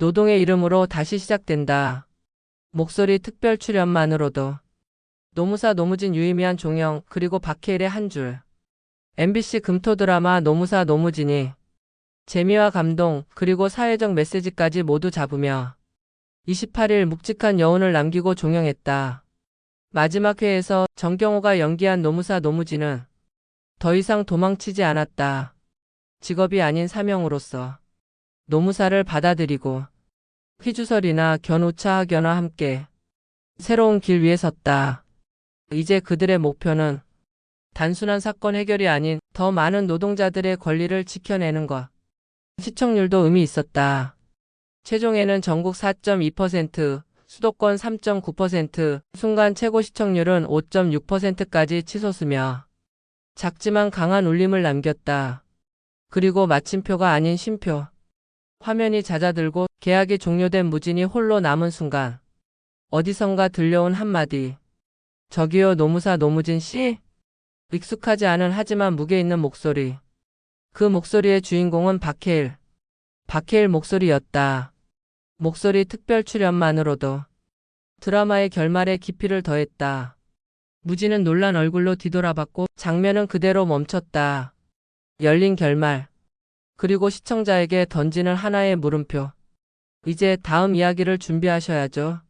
노동의 이름으로 다시 시작된다. 목소리 특별 출연만으로도 노무사 노무진 유의미한 종영 그리고 박해일의 한 줄. MBC 금토 드라마 노무사 노무진이 재미와 감동 그리고 사회적 메시지까지 모두 잡으며 28일 묵직한 여운을 남기고 종영했다. 마지막 회에서 정경호가 연기한 노무사 노무진은 더 이상 도망치지 않았다. 직업이 아닌 사명으로서 노무사를 받아들이고 휘주설이나 견우차 학연와 함께 새로운 길 위에 섰다. 이제 그들의 목표는 단순한 사건 해결이 아닌 더 많은 노동자들의 권리를 지켜내는 것. 시청률도 의미 있었다. 최종에는 전국 4.2%, 수도권 3.9%, 순간 최고 시청률은 5.6%까지 치솟으며 작지만 강한 울림을 남겼다. 그리고 마침표가 아닌 쉼표. 화면이 잦아들고 계약이 종료된 무진이 홀로 남은 순간 어디선가 들려온 한마디. 저기요 노무사 노무진 씨? 익숙하지 않은 하지만 무게 있는 목소리. 그 목소리의 주인공은 박해일. 박해일 목소리였다. 목소리 특별 출연만으로도 드라마의 결말에 깊이를 더했다. 무진은 놀란 얼굴로 뒤돌아봤고 장면은 그대로 멈췄다. 열린 결말. 그리고 시청자에게 던지는 하나의 물음표. 이제 다음 이야기를 준비하셔야죠.